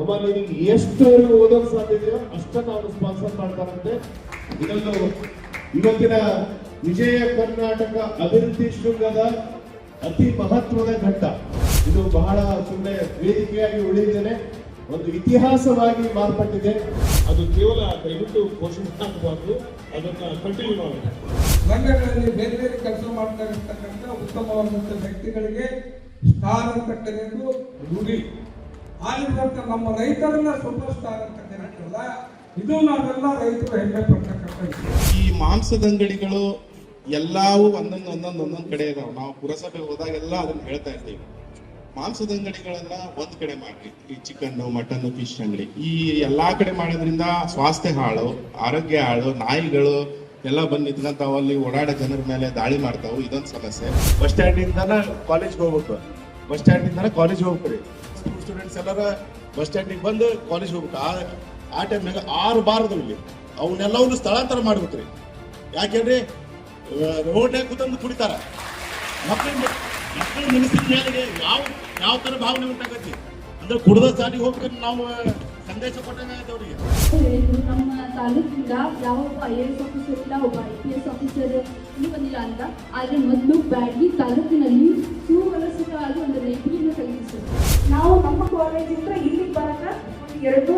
ಅಮ್ಮ ಎಷ್ಟು ಓದೋಕ್ ಸಾಧ್ಯ ಅಷ್ಟನ್ನ ಅವನು ಸ್ಪಾನ್ಸರ್ ಮಾಡ್ತಾರಂತೆ. ಇದೊಂದು ಇವತ್ತಿನ ವಿಜಯ ಕರ್ನಾಟಕ ಅಭಿವೃದ್ಧಿ ಶೃಂಗದ ಅತಿ ಮಹತ್ವದ ಘಟ್ಟ. ಇದು ಬಹಳ ಸುಮ್ಮನೆ ವೇದಿಕೆಯಾಗಿ ಉಳಿದೇನೆ ಒಂದು ಇತಿಹಾಸವಾಗಿ ಮಾರ್ಪಟ್ಟಿದೆ. ಅದು ಕೇವಲ ದಯವಿಟ್ಟು ಆಗಬಾರ್ದು. ಅದನ್ನ ಕಂಟಿನ್ಯೂ ಮಾಡಬೇಕು ಸಂಘಗಳಲ್ಲಿ ಬೇರೆ ಬೇರೆ ಕೆಲಸ ಮಾಡ್ತಾ ಇರ್ತಕ್ಕಂಥ ಉತ್ತಮವಾದಂಥ ವ್ಯಕ್ತಿಗಳಿಗೆ ಸ್ಟಾರ್ ಅಂತ ರೂಢಿ. ಆಗಿರುವಂತ ನಮ್ಮ ರೈತರನ್ನ ಸೂಪರ್ ಸ್ಟಾರ್ ಅಂತ ಇದು ನಾವೆಲ್ಲ ರೈತರು ಹೆಮ್ಮೆ ಪಡ್ತಕ್ಕಂಥ ಈ ಮಾಂಸದ ಅಂಗಡಿಗಳು ಎಲ್ಲವೂ ಒಂದೊಂದು ಒಂದೊಂದು ಒಂದೊಂದು ಕಡೆ ಇದಾವೆ. ನಾವು ಪುರಸಭೆ ಹೋದಾಗೆಲ್ಲ ಅದನ್ನ ಹೇಳ್ತಾ ಇರ್ತೀವಿ. ಮಾಂಸದ ಅಂಗಡಿಗಳನ್ನ ಒಂದ್ ಕಡೆ ಮಾಡ್ರಿ. ಈ ಚಿಕನ್ ಮಟನ್ ಫಿಶ್ ಅಂಗಡಿ. ಈ ಎಲ್ಲಾ ಕಡೆ ಮಾಡೋದ್ರಿಂದ ಸ್ವಾಸ್ಥ್ಯ ಹಾಳು ಆರೋಗ್ಯ ಹಾಳು ನಾಯಿಗಳು ಎಲ್ಲ ಬಂದು ನಿಂತ್ಕೊಂತಾವ. ಅಲ್ಲಿ ಓಡಾಡೋ ಜನರ ಮೇಲೆ ದಾಳಿ ಮಾಡ್ತಾವು. ಇದೊಂದು ಸಮಸ್ಯೆ. ಬಸ್ ಸ್ಟ್ಯಾಂಡ್ ಇಂದಾನ ಕಾಲೇಜ್ಗೆ ಹೋಗ್ಬೇಕು. ಬಸ್ ಸ್ಟ್ಯಾಂಡ್ ಇಂದಾನ ಕಾಲೇಜ್ ಹೋಗ್ಬೇಕ್ರಿ. ಸ್ಟೂಡೆಂಟ್ಸ್ ಎಲ್ಲರ ಬಸ್ ಸ್ಟ್ಯಾಂಡಿಗೆ ಬಂದು ಕಾಲೇಜ್ ಹೋಗ್ಬೇಕು. ಆ ಆ ಟೈಮ್ನಾಗ ಆರು ಬಾರದು ಇಲ್ಲಿ ಅವನ್ನೆಲ್ಲವನ್ನು ಸ್ಥಳಾಂತರ ಮಾಡ್ಬೇಕ್ರಿ. ಯಾಕೆಂದ್ರೆ ರೋಡ್ನಾಗ ಕುತಂದು ಕುಡಿತಾರ ಮಕ್ಕಳು ಮಕ್ಕಳ ಮನಸ್ಸಿನ ಮೇಲೆ ಯಾವ ಯಾವ ತರ ಭಾವನೆ ಉಂಟಾಗತ್ತೆ? ಅಂದ್ರೆ ಕುಡ್ದ ಸಾಲಿಗೆ ಹೋಗ್ಬೇಕು ನಾವು ಸಂದೇಶ ಹೇಳಿದ್ರು, ನಮ್ಮ ತಾಲೂಕಿಂದ ಯಾವ ಒಬ್ಬ ಐ ಎ ಎಸ್ ಆಫೀಸರ್ ಇಲ್ಲ, ಒಬ್ಬ ಐ ಪಿ ಎಸ್ ಆಫೀಸರ್ ಇಲ್ಲಿ ಬಂದಿಲ್ಲ ಅಂತ. ಆದರೆ ಮೊದಲು ಬ್ಯಾಡ್ಗಿ ತಾಲೂಕಿನಲ್ಲಿ ಸುವ್ಯವಸ್ಥಿತವಾಗಿ ಒಂದು ಲೈಬ್ರರಿನ ಕಲಿಸಿದ್ರು ನಾವು ನಮ್ಮ ಕಾಲೇಜಿಂದ ಇಲ್ಲಿ ಬರಕ ಎರಡು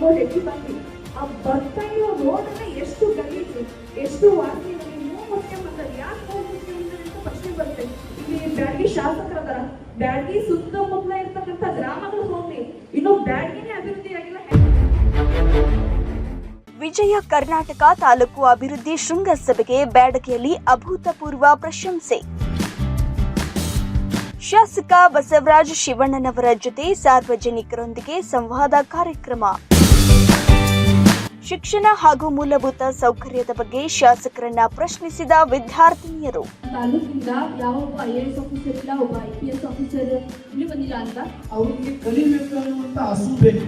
ಮೂರು ಹೆಜ್ಜೆ ಹೆಚ್ಚು ಬಂದ್ವಿ. ಆ ಬರ್ತಾ ಇರೋ ರೋಡನ್ನ ಎಷ್ಟು ಗಲೀಜು, ಎಷ್ಟು ವಾಸಿ ನಮಗೆ ಮುಖ್ಯ ಬಂದದ್ದು ಯಾಕೆ ಹೋಗ್ತೀವಿ ಅಂತ ಪ್ರಶ್ನೆ ಬರುತ್ತೆ ಇಲ್ಲಿ ಬ್ಯಾಡ್ಗಿ ಶಾಸಕರದಾರ. ಬ್ಯಾಡ್ಗಿ ಸುತ್ತಮುತ್ತಲ ಇರ್ತಕ್ಕಂಥ ಗ್ರಾಮಗಳು ಹೋಗ್ಲಿ, ಇನ್ನು ಬ್ಯಾಡಗಿನೇ ಅಭಿವೃದ್ಧಿ ಆಗಿಲ್ಲ ವಿಜಯ ಕರ್ನಾಟಕ ತಾಲೂಕು ಅಭಿವೃದ್ಧಿ ಶೃಂಗಸಭೆಗೆ ಬ್ಯಾಡಗಿಯಲ್ಲಿ ಅಭೂತಪೂರ್ವ ಪ್ರಶಂಸೆ. ಶಾಸಕ ಬಸವರಾಜ ಶಿವಣ್ಣನವರ ಜೊತೆ ಸಾರ್ವಜನಿಕರೊಂದಿಗೆ ಸಂವಾದ ಕಾರ್ಯಕ್ರಮ. ಶಿಕ್ಷಣ ಹಾಗೂ ಮೂಲಭೂತ ಸೌಕರ್ಯದ ಬಗ್ಗೆ ಶಾಸಕರನ್ನ ಪ್ರಶ್ನಿಸಿದ ವಿದ್ಯಾರ್ಥಿನಿಯರು. ತಾಲೂಕಿಂದ ಯಾವ ಒಬ್ಬ ಐ ಎಸ್ ಆಫೀಸರ್ ಇಲ್ಲ ಒಬ್ಬ ಐ ಪಿ ಎಸ್ ಆಫೀಸರ್ ಇನ್ನೂ ಬಂದಿಲ್ಲ ಅಂತ? ಅವರಿಗೆ ಕಲಿಬೇಕು ಅನ್ನುವಂತ ಹಸು ಬೇಕು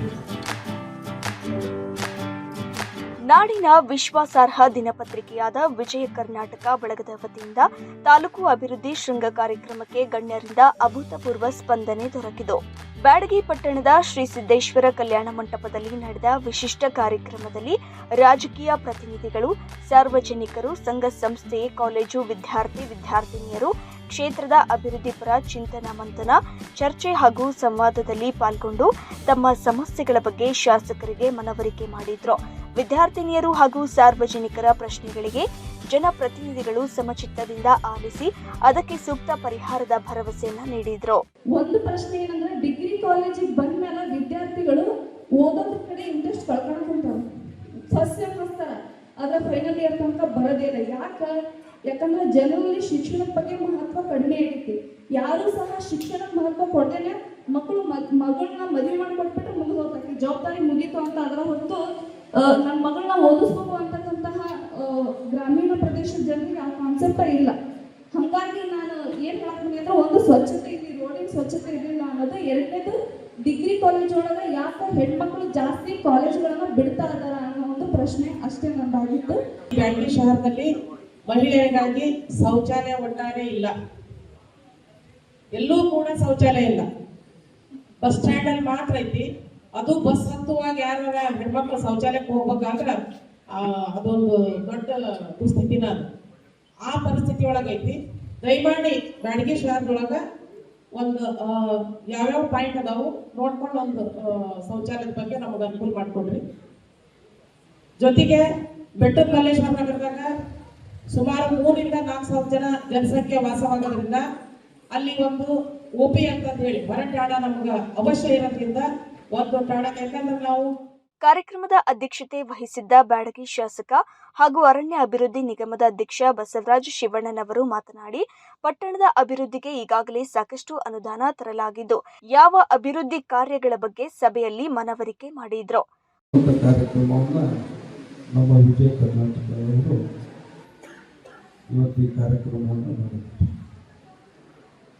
ನಾಡಿನ ವಿಶ್ವಾಸಾರ್ಹ ದಿನಪತ್ರಿಕೆಯಾದ ವಿಜಯ ಕರ್ನಾಟಕ ಬಳಗದ ವತಿಯಿಂದ ತಾಲೂಕು ಅಭಿವೃದ್ಧಿ ಶೃಂಗ ಕಾರ್ಯಕ್ರಮಕ್ಕೆ ಗಣ್ಯರಿಂದ ಅಭೂತಪೂರ್ವ ಸ್ಪಂದನೆ ದೊರಕಿತು. ಬ್ಯಾಡಗಿ ಪಟ್ಟಣದ ಶ್ರೀ ಸಿದ್ದೇಶ್ವರ ಕಲ್ಯಾಣ ಮಂಟಪದಲ್ಲಿ ನಡೆದ ವಿಶಿಷ್ಟ ಕಾರ್ಯಕ್ರಮದಲ್ಲಿ ರಾಜಕೀಯ ಪ್ರತಿನಿಧಿಗಳು, ಸಾರ್ವಜನಿಕರು, ಸಂಘ ಸಂಸ್ಥೆ, ಕಾಲೇಜು ವಿದ್ಯಾರ್ಥಿ, ವಿದ್ಯಾರ್ಥಿನಿಯರು, ಕ್ಷೇತ್ರದ ಅಭಿವೃದ್ಧಿ ಪರ ಚಿಂತನ ಮಂಥನ, ಚರ್ಚೆ ಹಾಗೂ ಸಂವಾದದಲ್ಲಿ ಪಾಲ್ಗೊಂಡು ತಮ್ಮ ಸಮಸ್ಯೆಗಳ ಬಗ್ಗೆ ಶಾಸಕರಿಗೆ ಮನವರಿಕೆ ಮಾಡಿದ್ರು. ವಿದ್ಯಾರ್ಥಿನಿಯರು ಹಾಗೂ ಸಾರ್ವಜನಿಕರ ಪ್ರಶ್ನೆಗಳಿಗೆ ಜನಪ್ರತಿನಿಧಿಗಳು ಸಮಚಿತ್ತದಿಂದ ಆಲಿಸಿ ಅದಕ್ಕೆ ಸೂಕ್ತ ಪರಿಹಾರದ ಭರವಸೆಯನ್ನ ನೀಡಿದ್ರು. ಒಂದು ಪ್ರಶ್ನೆ ಏನಂದ್ರೆ ಡಿಗ್ರಿ ಕಾಲೇಜಿಗೆ ಬಂದ ಮೇಲೆ ವಿದ್ಯಾರ್ಥಿಗಳು ಓದೋದ್ರ ಕಡೆ ಇಂಟ್ರೆಸ್ಟ್ ಕಳ್ಕೊಳಕ್ ಹೊಂಟಾರ ಫಸ್ಟ್ ಅದ್ರ ಫೈನಲ್ ಇಯರ್ ತನಕ ಬರೋದೇ ಇಲ್ಲ. ಯಾಕ? ಯಾಕಂದ್ರೆ ಜನರಲ್ಲಿ ಶಿಕ್ಷಣದ ಬಗ್ಗೆ ಮಹತ್ವ ಕಡಿಮೆ ಆಗೈತಿ ಯಾರು ಸಹ ಶಿಕ್ಷಣದ ಮಹತ್ವ ಕೊಡ್ದೇನೆ ಮಕ್ಕಳು ಮಗಳನ್ನ ಮದುವೆ ಮಾಡಿ ಮುಂದೆ ಹೋಗ್ತಾರೆ ಜವಾಬ್ದಾರಿ ಮುಗೀತು ಅಂತ ಅದರ ಹೊರತು ನನ್ನ ಮಗಳನ್ನ ಓದಿಸ್ಬೇಕು ಅಂತಕ್ಕಂತಹ ಗ್ರಾಮೀಣ ಪ್ರದೇಶದ ಜನರಿಗೆ ಆ ಕಾನ್ಸೆಪ್ಟ ಇಲ್ಲ. ಹಂಗಾಗಿ ನಾನು ಏನ್ ಮಾಡ್ತೀನಿ ಅಂದ್ರೆ ಒಂದು ಸ್ವಚ್ಛತೆ ಇಲ್ಲಿ, ರೋಡಿನ ಸ್ವಚ್ಛತೆ ಇರಲಿಲ್ಲ ಅನ್ನೋದು. ಎರಡನೇದು ಡಿಗ್ರಿ ಕಾಲೇಜ್ ಒಳಗೆ ಯಾಕೆ ಹೆಣ್ಮಕ್ಳು ಜಾಸ್ತಿ ಕಾಲೇಜ್ಗಳನ್ನ ಬಿಡ್ತಾ ಇದಾರ ಅನ್ನೋ ಒಂದು ಪ್ರಶ್ನೆ ಅಷ್ಟೇ ನಂದಾಗಿತ್ತು. ಬ್ಯಾಂಗ್ಳೂರ್ ಶಹರದಲ್ಲಿ ಮಹಿಳೆಯರಿಗಾಗಿ ಶೌಚಾಲಯ ಒಟ್ಟಾರೆ ಇಲ್ಲ. ಎಲ್ಲೂ ಕೂಡ ಶೌಚಾಲಯ ಇಲ್ಲ. ಬಸ್ ಸ್ಟ್ಯಾಂಡ್ ಅಲ್ಲಿ ಮಾತ್ರ ಐತಿ. ಅದು ಬಸ್ ಹತ್ತುವಾಗ ಯಾರು ಹೆಣ್ಮಕ್ಳು ಶೌಚಾಲಯಕ್ಕೆ ಹೋಗ್ಬೇಕಾದ್ರ ಅದೊಂದು ದೊಡ್ಡ ದುಸ್ಥಿತಿನ ಆ ಪರಿಸ್ಥಿತಿ ಒಳಗೈತಿ ದಯಮಾಡಿ ಬ್ಯಾಡಗಿ ಶಹರದೊಳಗ ಒಂದು ಯಾವ್ಯಾವ ಪಾಯಿಂಟ್ ಅದಾವು ನೋಡ್ಕೊಂಡು ಒಂದು ಶೌಚಾಲಯದ ಬಗ್ಗೆ ನಮಗೆ ಅನುಕೂಲ ಮಾಡಿಕೊಡ್ರಿ. ಜೊತೆಗೆ ಬೆಟ್ಟದ ಮಲ್ಲೇಶ್ವರ ನಗರದಾಗ ಸುಮಾರು ಮೂರಿಂದ ನಾಲ್ಕು ಸಾವಿರ ಜನ ಜನಸಂಖ್ಯೆ ವಾಸವಾಗೋದ್ರಿಂದ ಅಲ್ಲಿ ಒಂದು ಓಪಿ ಅಂತ ಹೇಳಿ ಹೊರಟಾಡ ನಮ್ಗೆ ಅವಶ್ಯ ಇರೋದ್ರಿಂದ ಒಂದು ಠಾಣ ಯಾಕಂದ್ರೆ ನಾವು ಕಾರ್ಯಕ್ರಮದ ಅಧ್ಯಕ್ಷತೆ ವಹಿಸಿದ್ದ ಬ್ಯಾಡಗಿ ಶಾಸಕ ಹಾಗೂ ಅರಣ್ಯ ಅಭಿವೃದ್ಧಿ ನಿಗಮದ ಅಧ್ಯಕ್ಷ ಬಸವರಾಜ ಶಿವಣ್ಣನವರು ಮಾತನಾಡಿ ಪಟ್ಟಣದ ಅಭಿವೃದ್ಧಿಗೆ ಈಗಾಗಲೇ ಸಾಕಷ್ಟು ಅನುದಾನ ತರಲಾಗಿದ್ದು ಯಾವ ಅಭಿವೃದ್ಧಿ ಕಾರ್ಯಗಳ ಬಗ್ಗೆ ಸಭೆಯಲ್ಲಿ ಮನವರಿಕೆ ಮಾಡಿದ್ರು.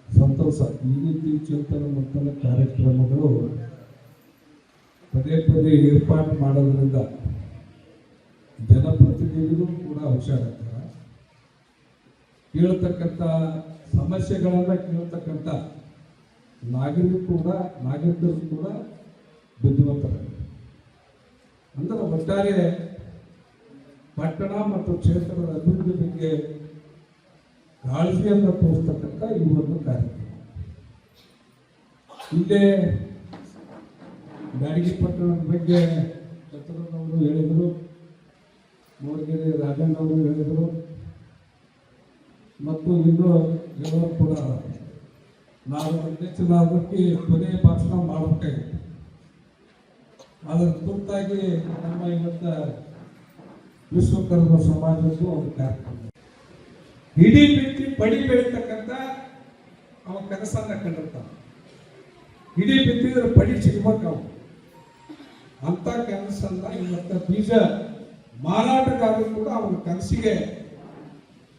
ಸಂತೋಷ ಈ ರೀತಿ ಚಿಂತನ ಕಾರ್ಯಕ್ರಮಗಳು ಪದೇ ಪದೇ ಏರ್ಪಾಟು ಮಾಡೋದ್ರಿಂದ ಜನಪ್ರತಿನಿಧಿಗಳು ಕೂಡ ಹುಷಾರಾಗ್ತಾರೆ. ಕೇಳ್ತಕ್ಕಂಥ ಸಮಸ್ಯೆಗಳನ್ನು ಕೇಳ್ತಕ್ಕಂಥ ನಾಗರಿಕರು ಕೂಡ ನಾಗರಿಕರು ಕೂಡ ಬುದ್ಧಿವಂತರ. ಅಂದ್ರೆ ಒಟ್ಟಾರೆ ಪಟ್ಟಣ ಮತ್ತು ಕ್ಷೇತ್ರದ ಅಭಿವೃದ್ಧಿ ಬಗ್ಗೆ ಕಾಳಜಿಯನ್ನು ತೋರಿಸ್ತಕ್ಕಂಥ ಈ ಒಂದು ಕಾರ್ಯಕ್ರಮ. ಇಲ್ಲೇ ಬ್ಯಾಡಗಿ ಪಟ್ಟಣದ ಬಗ್ಗೆ ಚತುರನವರು ಹೇಳಿದರು, ಮೂಡಿಗೆರೆ ರಾಜಣ್ಣವರು ಹೇಳಿದರು, ಮತ್ತು ಇನ್ನು ಹೇಳೋರು ಕೂಡ ನಾವು ಅಧ್ಯಕ್ಷನಾದಕ್ಕೆ ಕೊನೆ ಭಾಷಣ ಮಾಡಬೇಕಾಗಿತ್ತು ಅದರ ತುರ್ತಾಗಿ ನಮ್ಮ ಇವತ್ತ ವಿಶ್ವಕರ್ಮ ಸಮಾಜದ್ದು ಒಂದು ಕಾರ್ಯಕ್ರಮ. ಇಡೀ ಬಿತ್ತಿ ಪಡಿ ಬೆಳೀತಕ್ಕಂಥ ಅವ ಕನಸನ್ನ ಕಂಡಿರ್ತಾನೆ. ಇಡೀ ಬಿತ್ತಿದ್ರೆ ಪಡಿ ಸಿಗ್ಬೇಕು ಅವು ಅಂತ ಕನಸನ್ನ ಇವತ್ತ ಬೀಜ ಮಾರಾಟಗಾರರು ಕೂಡ ಅವನ ಕನಸಿಗೆ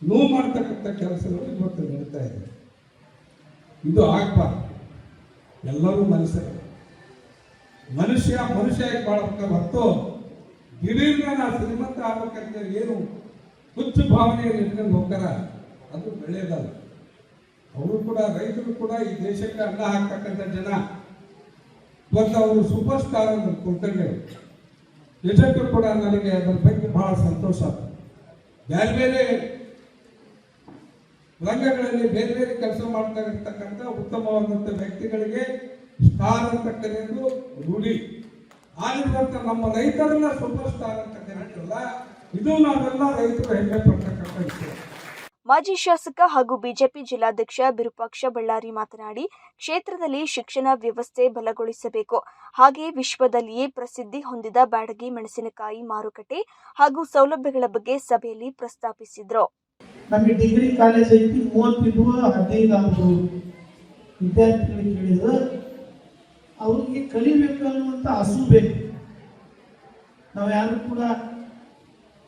ನೋವು ಮಾಡ್ತಕ್ಕಂಥ ಕೆಲಸಗಳು ಇವತ್ತು ನಡೀತಾ ಇದೆ. ಇದು ಆಗ್ಬಾರ್ದು. ಎಲ್ಲರೂ ಮನುಷ್ಯರು. ಮನುಷ್ಯ ಮನುಷ್ಯ ಬಾಳಬೇಕ ಹೊರತು? ದಿಢೀರ್ನ ಶ್ರೀಮಂತ ಆಗ್ಬೇಕಂದ್ರೆ ಏನು ಹುಚ್ಚು ಭಾವನೆಯನ್ನು ಇಟ್ಕೊಂಡು ಹೋಗ್ತಾರ? ಅದು ಬೆಳೆಯದಲ್ಲ ಅವರು ಕೂಡ, ರೈತರು ಕೂಡ ಈ ದೇಶಕ್ಕೆ ಅನ್ನ ಹಾಕ್ತಕ್ಕಂಥ ಜನ. ಇವತ್ತು ಅವರು ಸೂಪರ್ ಸ್ಟಾರ್ ಅಂತ ಕುಲಕರ್ಣಿ ನಿಜಕ್ಕೂ ಕೂಡ ನನಗೆ ಅದರ ಬಗ್ಗೆ ಬಹಳ ಸಂತೋಷ. ಬೇರೆ ಬೇರೆ ರಂಗಗಳಲ್ಲಿ ಬೇರೆ ಬೇರೆ ಕೆಲಸ ಮಾಡ್ತಾ ಇರ್ತಕ್ಕಂಥ ಉತ್ತಮವಾದಂಥ ವ್ಯಕ್ತಿಗಳಿಗೆ ಸ್ಟಾರ್ ಅಂತ ಕರೆಯೋದು ರೂಢಿ. ಆಗಿರುವಂಥ ನಮ್ಮ ರೈತರನ್ನ ಸೂಪರ್ ಸ್ಟಾರ್ ಅಂತ ಕರೀತಿರಲ್ಲ ಇದು ನಾವೆಲ್ಲ ರೈತರು ಹೆಮ್ಮೆ ಪಡ್ತಕ್ಕಂಥ ವಿಷಯ. ಮಾಜಿ ಶಾಸಕ ಹಾಗೂ ಬಿಜೆಪಿ ಜಿಲ್ಲಾಧ್ಯಕ್ಷ ವಿರೂಪಾಕ್ಷ ಬಳ್ಳಾರಿ ಮಾತನಾಡಿ, ಕ್ಷೇತ್ರದಲ್ಲಿ ಶಿಕ್ಷಣ ವ್ಯವಸ್ಥೆ ಬಲಗೊಳಿಸಬೇಕು. ಹಾಗೆ ವಿಶ್ವದಲ್ಲಿಯೇ ಪ್ರಸಿದ್ಧಿ ಹೊಂದಿದ ಬ್ಯಾಡಗಿ ಮೆಣಸಿನಕಾಯಿ ಮಾರುಕಟ್ಟೆ ಹಾಗೂ ಸೌಲಭ್ಯಗಳ ಬಗ್ಗೆ ಸಭೆಯಲ್ಲಿ ಪ್ರಸ್ತಾಪಿಸಿದರು. ಡಿಗ್ರಿ ಕಾಲೇಜ್ ಐತಿ ಹದಿನೈದು ವಿದ್ಯಾರ್ಥಿಗಳಿಗೆ ಕೇಳಿದ್ರೆ, ಅವ್ರಿಗೆ ಕಲಿಬೇಕು ಅನ್ನುವಂಥ ಹಸು ಬೇಕು. ನಾವು ಯಾರು ಕೂಡ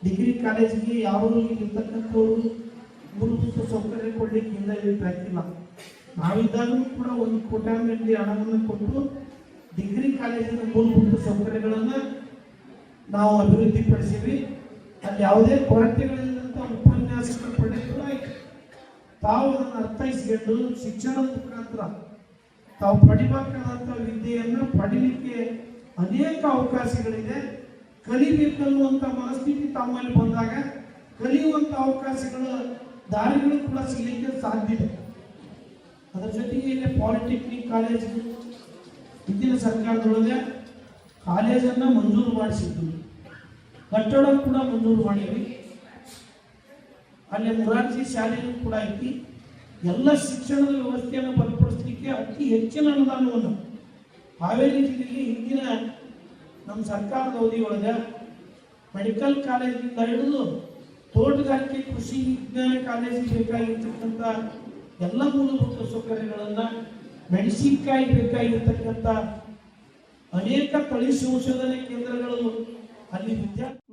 ಡಿಗ್ರಿ ಕಾಲೇಜಿಗೆ ಯಾರು ಇರ್ತಕ್ಕಂಥವ್ರು ಮೂಲಭೂತ ಸೌಕರ್ಯ ಕೊಡ್ಲಿಕ್ಕೆ ಹಿಂದೆ ಇರ್ತಾಕಿಲ್ಲ ನಾವಿದ್ದಾಗಲೂ ಕೂಡ ಒಂದು ಕೋಟ್ಯಾಂಗಲ್ಲಿ ಹಣವನ್ನು ಕೊಟ್ಟು ಡಿಗ್ರಿ ಕಾಲೇಜಿನ ಮೂಲಭೂತ ಸೌಕರ್ಯಗಳನ್ನು ನಾವು ಅಭಿವೃದ್ಧಿಪಡಿಸಿವಿ ಅಲ್ಲಿ ಯಾವುದೇ ಕೊರತೆಗಳಿಲ್ಲದಂಥ ಉಪನ್ಯಾಸಕರು ಪಡೆದು ತಾವು ಅದನ್ನು ಅರ್ಥೈಸಿಕೊಂಡು ಶಿಕ್ಷಣ ಮುಖಾಂತರ ತಾವು ಪಡಿಬೇಕಾದಂಥ ವಿದ್ಯೆಯನ್ನು ಪಡಿಲಿಕ್ಕೆ ಅನೇಕ ಅವಕಾಶಗಳಿದೆ. ಕಲಿಬೇಕನ್ನುವಂಥ ಮನಸ್ಥಿತಿ ತಮ್ಮಲ್ಲಿ ಬಂದಾಗ, ಕಲಿಯುವಂಥ ಅವಕಾಶಗಳ ದಾರಿಗಳು ಕೂಡ ಸಿಗಲಿಕ್ಕೆ ಸಾಧ್ಯ ಇದೆ. ಅದರ ಜೊತೆಗೆ ಇಲ್ಲಿ ಪಾಲಿಟೆಕ್ನಿಕ್ ಕಾಲೇಜ್ ಹಿಂದಿನ ಸರ್ಕಾರದೊಳಗೆ ಕಾಲೇಜನ್ನು ಮಂಜೂರು ಮಾಡಿಸಿದ್ದು. ಕಟ್ಟಡ ಕೂಡ ಮಂಜೂರು ಮಾಡಿದ್ವಿ. ಅಲ್ಲಿ ಮುರಾರ್ಜಿ ಶಾಲೆಯೂ ಕೂಡ ಐತಿ. ಎಲ್ಲ ಶಿಕ್ಷಣದ ವ್ಯವಸ್ಥೆಯನ್ನು ಬಲಪಡಿಸಲಿಕ್ಕೆ ಅತಿ ಹೆಚ್ಚಿನ ಅನುದಾನವನ್ನು ಹಾವೇರಿ ಜಿಲ್ಲೆಯಲ್ಲಿ ಹಿಂದಿನ ನಮ್ಮ ಸರ್ಕಾರದ ಅವಧಿಯೊಳಗೆ ಮೆಡಿಕಲ್ ಕಾಲೇಜಿಂದ ಹಿಡಿದು ತೋಟಗಾರಿಕೆ ಕೃಷಿ ವಿಜ್ಞಾನ ಕಾಲೇಜಿಗೆ ಬೇಕಾಗಿರ್ತಕ್ಕಂಥ ಎಲ್ಲ ಮೂಲಭೂತ ಸೌಕರ್ಯಗಳನ್ನು ಮೆಣಸಿನಕಾಯಿ ಬೇಕಾಗಿರ್ತಕ್ಕಂಥ ಅನೇಕ ತಳಿ ಸಂಶೋಧನೆ ಕೇಂದ್ರಗಳು ಅಲ್ಲಿ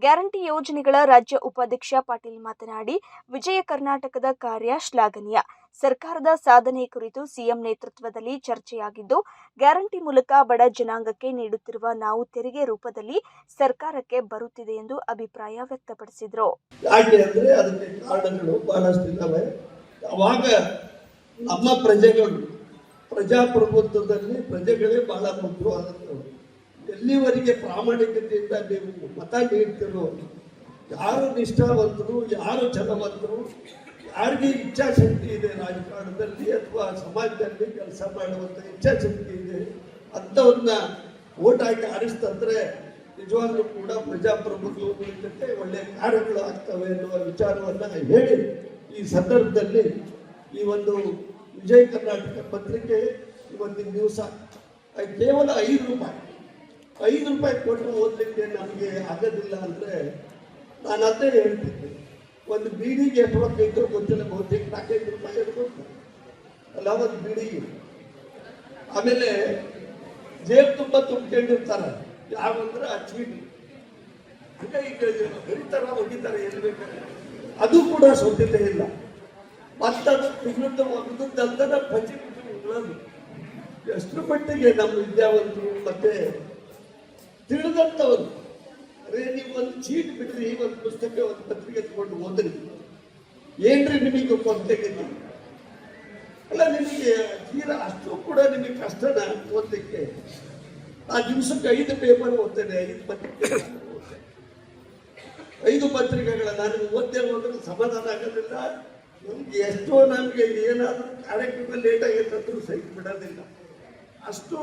ಗ್ಯಾರಂಟಿ ಯೋಜನೆಗಳ ರಾಜ್ಯ ಉಪಾಧ್ಯಕ್ಷ ಪಾಟೀಲ್ ಮಾತನಾಡಿ, ವಿಜಯ ಕರ್ನಾಟಕದ ಕಾರ್ಯ ಶ್ಲಾಘನೀಯ. ಸರ್ಕಾರದ ಸಾಧನೆ ಕುರಿತು ಸಿಎಂ ನೇತೃತ್ವದಲ್ಲಿ ಚರ್ಚೆಯಾಗಿದ್ದು, ಗ್ಯಾರಂಟಿ ಮೂಲಕ ಬಡ ಜನಾಂಗಕ್ಕೆ ನೀಡುತ್ತಿರುವ ನಾವು ತೆರಿಗೆ ರೂಪದಲ್ಲಿ ಸರ್ಕಾರಕ್ಕೆ ಬರುತ್ತಿದೆ ಎಂದು ಅಭಿಪ್ರಾಯ ವ್ಯಕ್ತಪಡಿಸಿದರು. ನಮ್ಮ ಪ್ರಜೆಗಳು ಪ್ರಜಾಪ್ರಭುತ್ವದಲ್ಲಿ ಪ್ರಜೆಗಳೇ ಬಹಳ ಮುಖ್ಯವಾದದ್ದು ಎಲ್ಲಿವರೆಗೆ ಪ್ರಾಮಾಣಿಕತೆಯಿಂದ ನೀವು ಮತ ನೀಡ್ತಿರೋ, ಯಾರು ನಿಷ್ಠಾವಂತರು, ಯಾರು ಜನವಂತರು ಯಾರಿಗೆ ಇಚ್ಛಾಶಕ್ತಿ ಇದೆ ರಾಜಕಾರಣದಲ್ಲಿ ಅಥವಾ ಸಮಾಜದಲ್ಲಿ ಕೆಲಸ ಮಾಡುವಂಥ ಇಚ್ಛಾಶಕ್ತಿ ಇದೆ ಅಂಥವ್ರನ್ನ ಓಟ್ ಹಾಕಿ ಆರಿಸ್ತಂದ್ರೆ ನಿಜವಾಗ್ಲೂ ಕೂಡ ಪ್ರಜಾಪ್ರಭುತ್ವ ಕುರಿತಂತೆ ಒಳ್ಳೆ ಕಾರ್ಯಗಳು ಆಗ್ತವೆ ಎನ್ನುವ ವಿಚಾರವನ್ನು ಹೇಳಿ ಈ ಸಂದರ್ಭದಲ್ಲಿ ಈ ಒಂದು ವಿಜಯ ಕರ್ನಾಟಕ ಪತ್ರಿಕೆ ಇವತ್ತಿನ ದಿವಸ ಕೇವಲ ಐದು ರೂಪಾಯಿ ಐದು ರೂಪಾಯಿ ಕೊಟ್ಟು ಓದಲಿಕ್ಕೆ ನಮಗೆ ಆಗೋದಿಲ್ಲ ಅಂದರೆ ನಾನು ಅದೇ ಹೇಳ್ತಿದ್ದೆ. ಒಂದು ಬೀಡಿಗೆ ಎಷ್ಟು ಇತ್ತು ಗೊತ್ತಿಲ್ಲ, ಬಹುತೇಕ ನಾಲ್ಕೈದು ರೂಪಾಯಿ ಇರ್ಬೋದು ಅಲ್ಲ ಒಂದು ಬೀಡಿಗೆ ಆಮೇಲೆ ಜೇಬ್ ತುಂಬ ತುಂಬಿಕೊಂಡಿರ್ತಾರೆ. ಯಾವಂದ್ರೆ ಚೀಟಿ. ಹಂಗ ಈಗ ಹಿಡಿತಾರ ಒಗಿತಾರ ಎಲ್ಲಿ ಬೇಕಾದ್ರೆ. ಅದು ಕೂಡ ಸ್ವಚ್ಛತೆ ಇಲ್ಲ. ಮತ್ತದು ತಿಂಗಳದ್ದು ಒಂದು ದಂಧದ ಪಚಿ ಎಷ್ಟು ಮಟ್ಟಿಗೆ ನಮ್ಮ ವಿದ್ಯಾವಂತರು ಮತ್ತೆ ತಿಳಿದಂಥವರು. ನೀವು ಒಂದು ಚೀಟ್ ಬಿಟ್ರಿ ಒಂದು ಪುಸ್ತಕ, ಒಂದು ಪತ್ರಿಕೆ ತಗೊಂಡು ಓದ್ರಿ. ಏನ್ರಿ ನಿಮಗೆ ಕೊಂತೆಗತಿ ಅಲ್ಲ, ನಿಮಗೆ ತೀರಾ ಅಷ್ಟು ಕೂಡ ನಿಮಗೆ ಕಷ್ಟನ ಓದಲಿಕ್ಕೆ ಆ ದಿವಸಕ್ಕೆ ಐದು ಪೇಪರ್ ಓದ್ತೇನೆ, ಐದು ಪತ್ರಿಕೆ ಐದು ಪತ್ರಿಕೆಗಳ ನಾನು ಓದ್ತೇನೆ ಹೋದ್ರೆ ಸಮಾಧಾನ ಆಗೋದಿಲ್ಲ. ನಮ್ಗೆ ಎಷ್ಟೋ ನಮಗೆ ಏನಾದರೂ ಕಾರ್ಯಕ್ರಮ ಲೇಟ್ ಆಗಿರ್ತಂದ್ರೂ ಸಹಿತ ಬಿಡೋದಿಲ್ಲ. ಅಷ್ಟು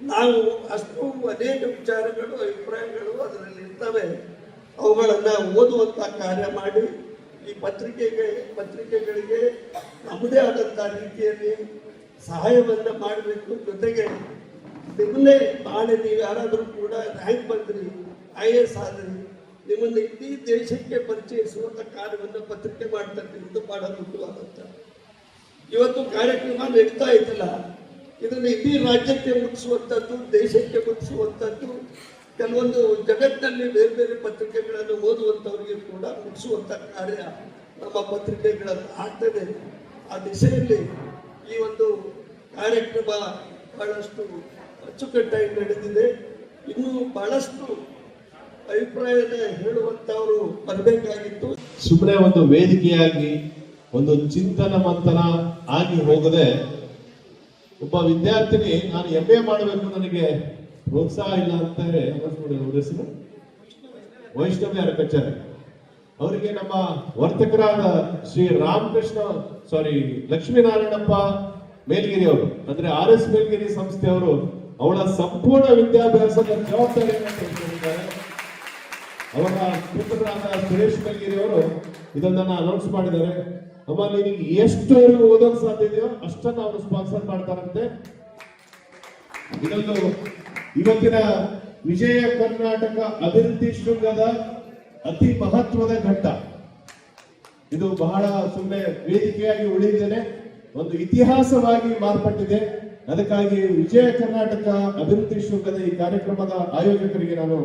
ನಾವು ಅಷ್ಟು ಅನೇಕ ವಿಚಾರಗಳು, ಅಭಿಪ್ರಾಯಗಳು ಅದರಲ್ಲಿ ಇರ್ತವೆ. ಅವುಗಳನ್ನು ಓದುವಂಥ ಕಾರ್ಯ ಮಾಡಿ, ಈ ಪತ್ರಿಕೆಗೆ, ಪತ್ರಿಕೆಗಳಿಗೆ ನಮ್ಮದೇ ಆದಂಥ ರೀತಿಯಲ್ಲಿ ಸಹಾಯವನ್ನು ಮಾಡಬೇಕು. ಜೊತೆಗೆ ನಿಮ್ಮನ್ನೇ ನಾಳೆ ನೀವು ಯಾರಾದರೂ ಕೂಡ ರ್ಯಾಂಕ್ ಬಂದ್ರಿ ಐ ಎ ಎಸ್ ಆದ್ರಿ, ನಿಮ್ಮನ್ನು ಇಡೀ ದೇಶಕ್ಕೆ ಪರಿಚಯಿಸುವಂಥ ಕಾರ್ಯವನ್ನು ಪತ್ರಿಕೆ ಮಾಡ್ತಕ್ಕಂಥದ್ದು ಬಹಳ ಮುಖ್ಯವಾದಂಥ ಇವತ್ತು ಕಾರ್ಯಕ್ರಮ ನಡೀತಾ ಇದ್ದಲ್ಲ. ಇದನ್ನು ಇಡೀ ರಾಜ್ಯಕ್ಕೆ ಮುಟ್ಟಿಸುವಂಥದ್ದು, ದೇಶಕ್ಕೆ ಮುಟ್ಟಿಸುವಂಥದ್ದು, ಕೆಲವೊಂದು ಜಗತ್ತಿನಲ್ಲಿ ಬೇರೆ ಬೇರೆ ಪತ್ರಿಕೆಗಳನ್ನು ಓದುವಂಥವರಿಗೆ ಕೂಡ ಮುಟ್ಟಿಸುವಂಥ ಕಾರ್ಯ ನಮ್ಮ ಪತ್ರಿಕೆಗಳಲ್ಲಿ ಆಗ್ತದೆ. ಆ ದಿಸೆಯಲ್ಲಿ ಈ ಒಂದು ಕಾರ್ಯಕ್ರಮ ಬಹಳಷ್ಟು ಅಚ್ಚುಕಟ್ಟಾಗಿ ನಡೆದಿದೆ. ಇನ್ನೂ ಬಹಳಷ್ಟು ಅಭಿಪ್ರಾಯನ ಹೇಳುವಂಥವರು ಬರಬೇಕಾಗಿತ್ತು. ಸುಮ್ಮನೆ ಒಂದು ವೇದಿಕೆಯಾಗಿ, ಒಂದು ಚಿಂತನ ಮಂಥನ ಆಗಿ ಹೋಗದೆ ಒಬ್ಬ ವಿದ್ಯಾರ್ಥಿನಿ, ನಾನು ಎಂ ಎ ಮಾಡಬೇಕು ನನಗೆ ಪ್ರೋತ್ಸಾಹ ಇಲ್ಲ ಅಂತಾರೆ ಅವ್ರ ಹೆಸರು ವೈಷ್ಣವಿ ಅರಕಚಾರಿ. ಅವರಿಗೆ ನಮ್ಮ ವರ್ತಕರಾದ ಶ್ರೀ ರಾಮಕೃಷ್ಣ ಸಾರಿ ಲಕ್ಷ್ಮೀನಾರಾಯಣಪ್ಪ ಮೇಲ್ಗಿರಿ ಅವರು, ಅಂದ್ರೆ ಆರ್ ಎಸ್ ಮೇಲ್ಗಿರಿ ಸಂಸ್ಥೆಯವರು ಅವಳ ಸಂಪೂರ್ಣ ವಿದ್ಯಾಭ್ಯಾಸದ ಜವಾಬ್ದಾರಿಯನ್ನು ಅವರ ಪುತ್ರರಾದ ಸುರೇಶ್ ಮೇಲ್ಗಿರಿ ಅವರು ಇದನ್ನ ಅನೌನ್ಸ್ ಮಾಡಿದ್ದಾರೆ. ಅಮ್ಮ, ನಿನಗೆ ಎಷ್ಟುವರೆಗೂ ಓದೋಕ್ ಸಾಧ್ಯ ಇದೆಯೋ ಅಷ್ಟನ್ನ ಅವರು ಸ್ಪಾನ್ಸರ್ ಮಾಡ್ತಾರಂತೆ. ಇದೊಂದು ಇವತ್ತಿನ ವಿಜಯ ಕರ್ನಾಟಕ ಅಭಿವೃದ್ಧಿ ಶೃಂಗದ ಅತಿ ಮಹತ್ವದ ಘಟ್ಟ. ಇದು ಬಹಳ ಸುಮ್ಮನೆ ವೇದಿಕೆಯಾಗಿ ಉಳಿದಿದೆ ಒಂದು ಇತಿಹಾಸವಾಗಿ ಮಾರ್ಪಟ್ಟಿದೆ. ಅದಕ್ಕಾಗಿ ವಿಜಯ ಕರ್ನಾಟಕ ಅಭಿವೃದ್ಧಿ ಶೃಂಗದ ಈ ಕಾರ್ಯಕ್ರಮದ ಆಯೋಜಕರಿಗೆ ನಾನು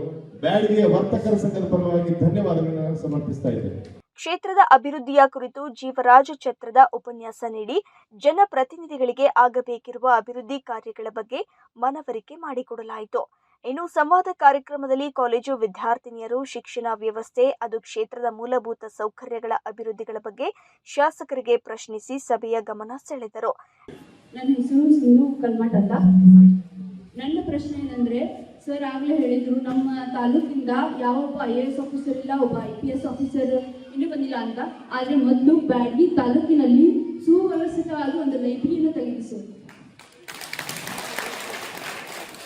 ಬ್ಯಾಡಿಗೆ ವರ್ತಕರ ಸಂಘದ ಪರವಾಗಿ ಧನ್ಯವಾದಗಳನ್ನು ಸಮರ್ಪಿಸ್ತಾ ಇದ್ದೇನೆ. ಕ್ಷೇತ್ರದ ಅಭಿವೃದ್ಧಿಯ ಕುರಿತು ಜೀವರಾಜ ಛತ್ರದ ಉಪನ್ಯಾಸ ನೀಡಿ ಜನಪ್ರತಿನಿಧಿಗಳಿಗೆ ಆಗಬೇಕಿರುವ ಅಭಿವೃದ್ಧಿ ಕಾರ್ಯಗಳ ಬಗ್ಗೆ ಮನವರಿಕೆ ಮಾಡಿಕೊಡಲಾಯಿತು. ಇನ್ನು ಸಂವಾದ ಕಾರ್ಯಕ್ರಮದಲ್ಲಿ ಕಾಲೇಜು ವಿದ್ಯಾರ್ಥಿನಿಯರು, ಶಿಕ್ಷಣ ವ್ಯವಸ್ಥೆ, ಅದು ಕ್ಷೇತ್ರದ ಮೂಲಭೂತ ಸೌಕರ್ಯಗಳ ಅಭಿವೃದ್ಧಿಗಳ ಬಗ್ಗೆ ಶಾಸಕರಿಗೆ ಪ್ರಶ್ನಿಸಿ ಸಭೆಯ ಗಮನ ಸೆಳೆದರು. ನನ್ನ ಹೆಸರು ಸಿಂಧು ಕಲ್ಮಠ ಅಂತ. ನನ್ನ ಪ್ರಶ್ನೆ ಏನಂದ್ರೆ, ಸರ್ ಆಗ್ಲೇ ಹೇಳಿದ್ರು, ನಮ್ಮ ತಾಲೂಕಿಂದ ಯಾವ ಒಬ್ಬ ಐ ಎ ಎಸ್ ಆಫೀಸರ್ ಇಲ್ಲ, ಒಬ್ಬ ಐ ಪಿ ಎಸ್ ಆಫೀಸರ್ ಬಂದಿಲ್ಲ ಅಂತ. ಆದ್ರೆ ಮೊದಲು ಬ್ಯಾಡ್ಗಿ ತಾಲೂಕಿನಲ್ಲಿ ಸುವ್ಯವಸ್ಥಿತವಾಗಿ ಒಂದು ಲೈಬ್ರರಿನ ತೆಗೆದು ಸರ್